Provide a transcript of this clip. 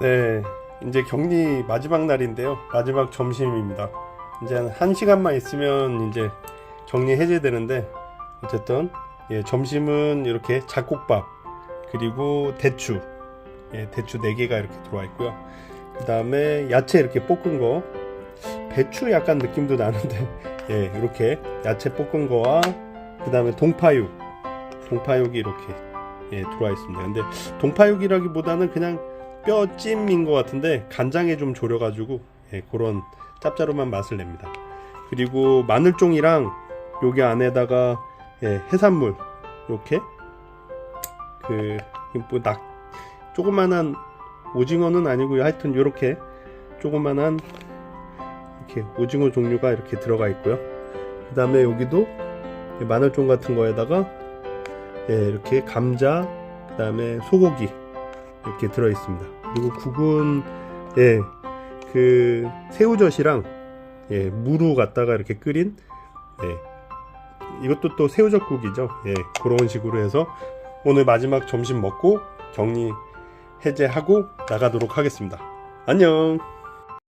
네, 이제 격리 마지막 날인데요. 마지막 점심입니다. 이제 한 1시간만 있으면 이제 격리 해제되는데 어쨌든 예, 점심은 이렇게 잡곡밥 그리고 대추 예, 대추 4개가 이렇게 들어와 있고요. 그 다음에 야채 이렇게 볶은 거 배추 약간 느낌도 나는데 예, 이렇게 야채 볶은 거와 그 다음에 동파육 동파육이 이렇게 예, 들어와 있습니다. 근데 동파육이라기보다는 그냥 뼈찜인 것 같은데 간장에 좀 졸여가지고 예, 그런 짭짤한 맛을 냅니다. 그리고 마늘종이랑 여기 안에다가 예, 해산물 이렇게 그뭐낙 조그만한 오징어는 아니고요. 하여튼 이렇게 조그만한 이렇게 오징어 종류가 이렇게 들어가 있고요. 그 다음에 여기도 마늘종 같은 거에다가 예, 이렇게 감자, 그 다음에 소고기 이렇게 들어 있습니다. 그리고 국은 예, 그 새우젓이랑 예, 무로 갖다가 이렇게 끓인 예, 이것도 또 새우젓국이죠. 예, 그런 식으로 해서 오늘 마지막 점심 먹고 격리 해제하고 나가도록 하겠습니다. 안녕.